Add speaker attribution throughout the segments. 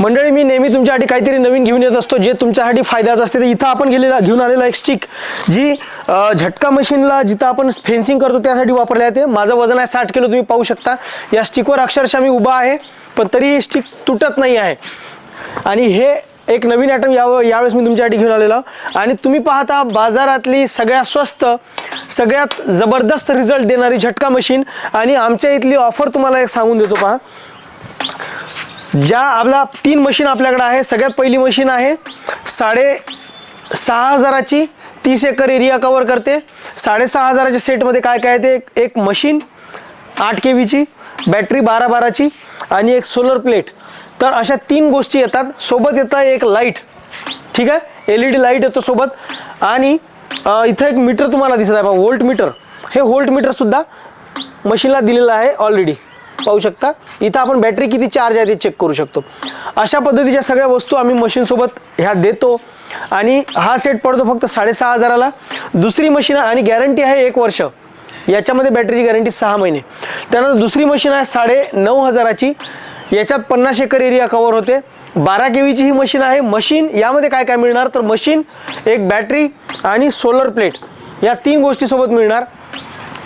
Speaker 1: मंडळी मी नेहमी तुमच्यासाठी काहीतरी नवीन घेऊन येत असतो जे तुमच्यासाठी फायद्याचं असते. तर इथं आपण गेलेला घेऊन आलेला एक स्टिक जी झटका मशीनला जिथं आपण फेन्सिंग करतो त्यासाठी वापरले जाते माझं वजन आहे साठ किलो तुम्ही पाहू शकता. या स्टिकवर अक्षरशः मी उभा आहे पण तरी स्टिक तुटत नाही आहे. आणि हे एक नवीन आयटम याव यावेळेस मी तुमच्यासाठी घेऊन आलेलो आणि तुम्ही पाहता बाजारातली सगळ्यात स्वस्त सगळ्यात जबरदस्त रिझल्ट देणारी झटका मशीन आणि आमच्या इथली ऑफर तुम्हाला एक सांगून देतो पहा. ज्या आपला तीन मशीन आपल्याकडे आहे सगळ्यात पहिली मशीन आहे साडे सहा हजाराची तीस एकर एरिया कवर करते. साडेसहा हजाराच्या सेटमध्ये काय काय आहे ते? एक- एक मशीन आठ के व्हीची बॅटरी बारा बाराची आणि एक सोलर प्लेट तर अशा तीन गोष्टी येतात. सोबत येतं एक लाइट ठीक आहे? एल ई डी लाइट येतो सोबत. आणि इथं एक मीटर तुम्हाला दिसत आहे. बा वोल्ट मीटर हे व्होल्ट मीटरसुद्धा मशीनला दिलेलं आहे ऑलरेडी पाहू शकता. इथं आपण बॅटरी किती चार्ज आहे ते चेक करू शकतो. अशा पद्धतीच्या सगळ्या वस्तू आम्ही मशीनसोबत ह्या देतो. आणि हा सेट पडतो फक्त साडेसहा हजाराला. दुसरी मशीन आणि गॅरंटी आहे एक वर्ष. याच्यामध्ये बॅटरीची गॅरंटी सहा महिने. त्यानंतर दुसरी मशीन आहे साडे नऊ हजाराची. याच्यात पन्नास एकर एरिया कवर होते. बारा के व्हीची ही मशीन आहे. मशीन यामध्ये काय काय मिळणार? तर मशीन एक बॅटरी आणि सोलर प्लेट या तीन गोष्टीसोबत मिळणार.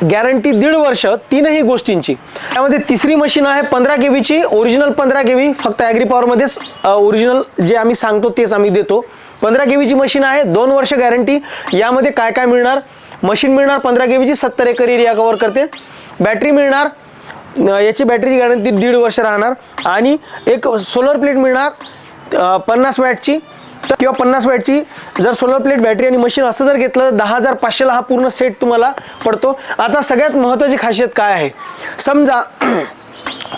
Speaker 1: गॅरंटी दीड वर्ष तीनही गोष्टींची. त्यामध्ये तिसरी मशीन आहे पंधरा के व्हीची ओरिजिनल पंधरा के व्ही फक्त ॲग्री पॉवरमध्येच ओरिजिनल जे आम्ही सांगतो तेच आम्ही देतो. पंधरा के व्हीची मशीन आहे दोन वर्ष गॅरंटी. यामध्ये काय काय मिळणार? मशीन मिळणार पंधरा के व्हीची सत्तर एकर एरिया कवर करते. बॅटरी मिळणार याची बॅटरीची गॅरंटी दीड वर्ष राहणार. आणि एक सोलर प्लेट मिळणार पन्नास वॅटची तर किंवा पन्नास वॅटची जर सोलर प्लेट बॅटरी आणि मशीन असं जर घेतलं तर दहा हजार पाचशेला हा पूर्ण सेट तुम्हाला पडतो. आता सगळ्यात महत्त्वाची खासियत काय आहे? समजा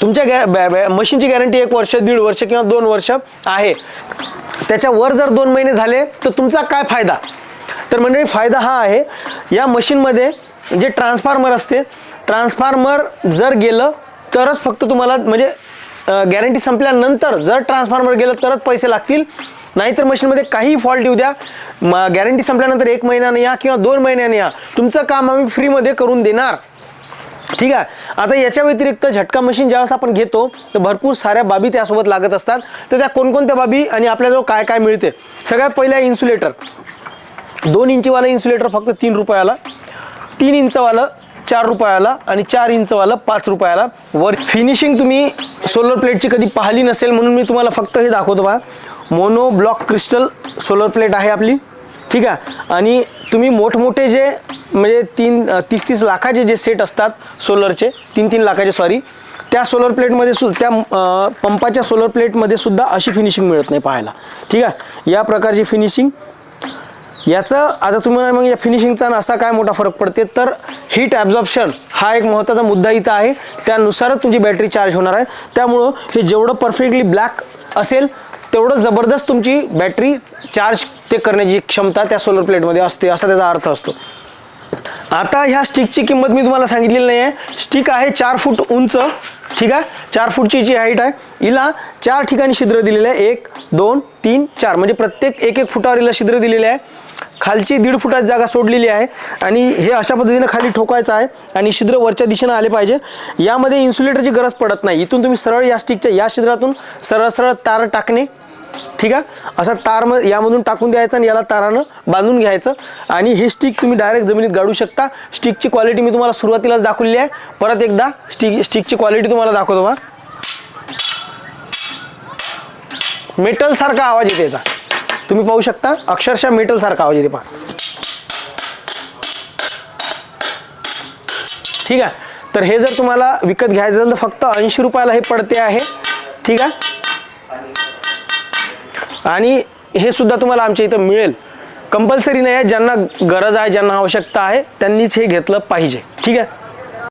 Speaker 1: तुमच्या गॅ बॅ बॅ मशीनची गॅरंटी एक वर्ष दीड वर्ष किंवा दोन वर्ष आहे. त्याच्यावर जर दोन महिने झाले तर तुमचा काय फायदा? तर मंडळी फायदा हा आहे या मशीनमध्ये जे ट्रान्सफॉर्मर असते ट्रान्सफॉर्मर जर गेलं तरच फक्त तुम्हाला म्हणजे गॅरंटी संपल्यानंतर जर ट्रान्सफॉर्मर गेलं तरच पैसे लागतील. नाहीतर मशीनमध्ये काही फॉल्ट येऊ द्या. गॅरंटी संपल्यानंतर एक महिन्याने या किंवा दोन महिन्याने या तुमचं काम आम्ही फ्रीमध्ये करून देणार. ठीक आहे? आता याच्या व्यतिरिक्त झटका मशीन ज्यावेळेस आपण घेतो तर भरपूर साऱ्या बाबी त्यासोबत लागत असतात. तर त्या कोणकोणत्या बाबी आणि आपल्याजवळ काय काय मिळते? सगळ्यात पहिल्या इन्सुलेटर दोन इंचीवाला इन्सुलेटर फक्त तीन रुपयाला तीन इंचवालं चार रुपयाला आणि चार इंचवालं पाच रुपयाला वर. फिनिशिंग तुम्ही सोलर प्लेटची कधी पाहिली नसेल म्हणून मी तुम्हाला फक्त हे दाखवतो बा. Mono block crystal solar plate आहे आपली. ठीक आहे? आणि तुम्ही मोठमोठे जे म्हणजे तीन तीस तीस लाखाचे जे सेट असतात सोलरचे तीन तीन लाखाचे सॉरी त्या सोलर प्लेटमध्ये सुद्धा त्या पंपाच्या सोलर प्लेटमध्ये सुद्धा अशी फिनिशिंग मिळत नाही पाहायला. ठीक आहे? या प्रकारची फिनिशिंग याचं आता तुम्हाला मग या फिनिशिंगचा असा काय मोठा फरक पडते? तर हीट ॲब्झॉर्प्शन हा एक महत्त्वाचा मुद्दा इथं आहे. त्यानुसारच तुमची बॅटरी चार्ज होणार आहे. त्यामुळं हे जेवढं परफेक्टली ब्लॅक असेल तेवढं जबरदस्त तुमची बॅटरी चार्ज ते करण्याची क्षमता त्या सोलर प्लेटमध्ये असते असा त्याचा अर्थ असतो. आता ह्या स्टिकची किंमत मी तुम्हाला सांगितलेली नाही आहे स्टिक आहे चार फूट उंच ठीक आहे? चार फूटची जी हाईट आहे हिला चार ठिकाणी छिद्र दिलेले आहे. एक दोन तीन चार. म्हणजे प्रत्येक एक एक फुटावर हिला छिद्र दिलेले आहे. खालची दीड फुटाची जागा सोडलेली आहे. आणि हे अशा पद्धतीनं खाली ठोकायचं आहे आणि छिद्र वरच्या दिशेनं आले पाहिजे. यामध्ये इन्सुलेटरची गरज पडत नाही. इथून तुम्ही सरळ या स्टिकच्या या छिद्रातून सरळ सरळ तार टाकणे. ठीक आहे? असा तार म यामधून टाकून द्यायचं आणि याला तारानं बांधून घ्यायचं. आणि हे स्टिक तुम्ही डायरेक्ट जमिनीत गाडू शकता. स्टिकची क्वालिटी मी तुम्हाला सुरुवातीलाच दाखवलेली आहे. परत एकदा स्टिक स्टिकची क्वालिटी तुम्हाला दाखवतो बा. मेटलसारखा आवाज येते याचा. तुम्ही पाहू शकता अक्षरशः मेटलसारखा आवाज येते पहा. ठीक आहे? तर हे जर तुम्हाला विकत घ्यायचं असेल तर फक्त ऐंशी रुपयाला हे पडते आहे. ठीक आहे? आणि हे सुद्धा तुम्हाला आमच्या इथं मिळेल. कंपल्सरी नाही आहे ज्यांना गरज आहे ज्यांना आवश्यकता आहे त्यांनीच हे घेतलं पाहिजे. ठीक आहे?